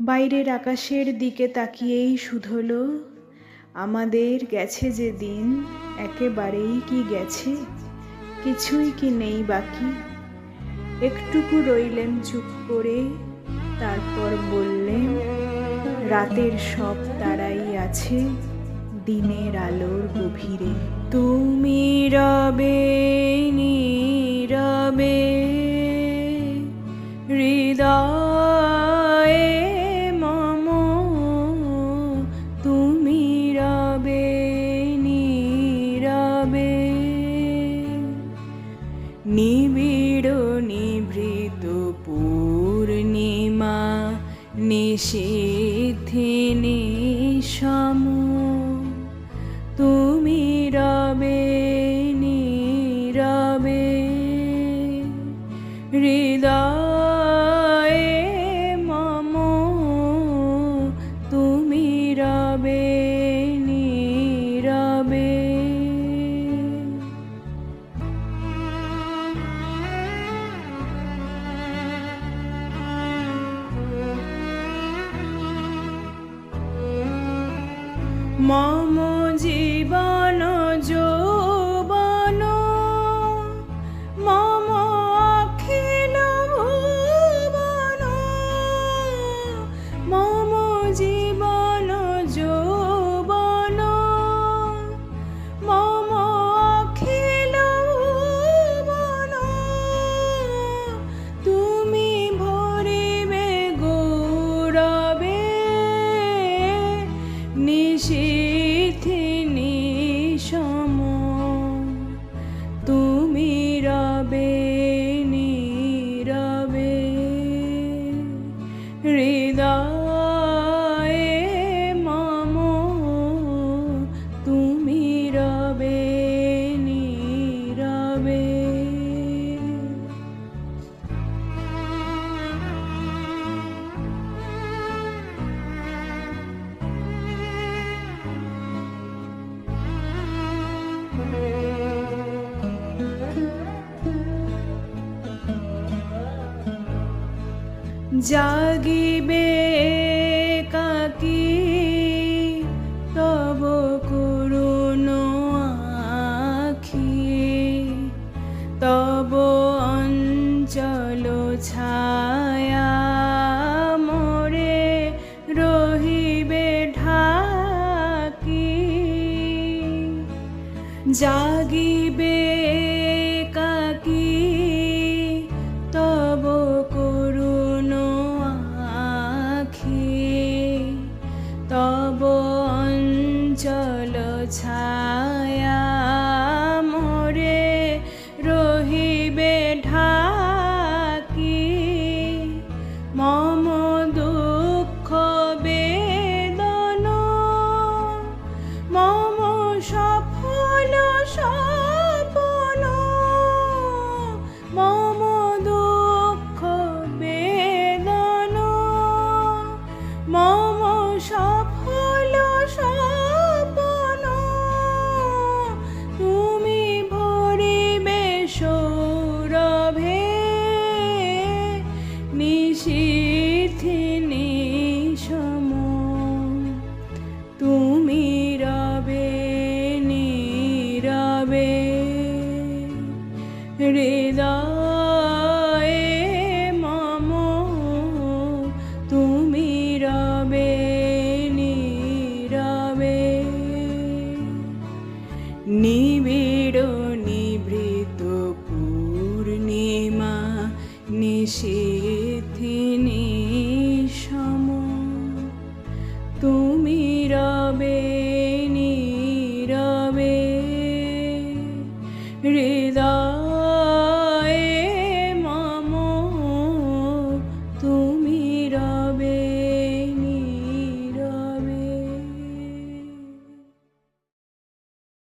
বাইরের আকাশের দিকে তাকিয়েই শুধলো, আমাদের গেছে যে দিন, একেবারেই কি গেছে? কিছুই কি নেই বাকি? একটুকু রইলেন চুপ করে, তারপর বললেন, রাতের সব তারাই আছে দিনের আলোর গভীরে। তুমি রবে, নীরবে পূর্ণিমা নিষিদ্ধি নিশম তুমি রবে Mama. জাগিবে কাকি তব করুণ আখি। তব অঞ্চল ছায়া মোরে রহিবে ঢাকি। জাগিবে কাকি অঞ্চল নিশীথি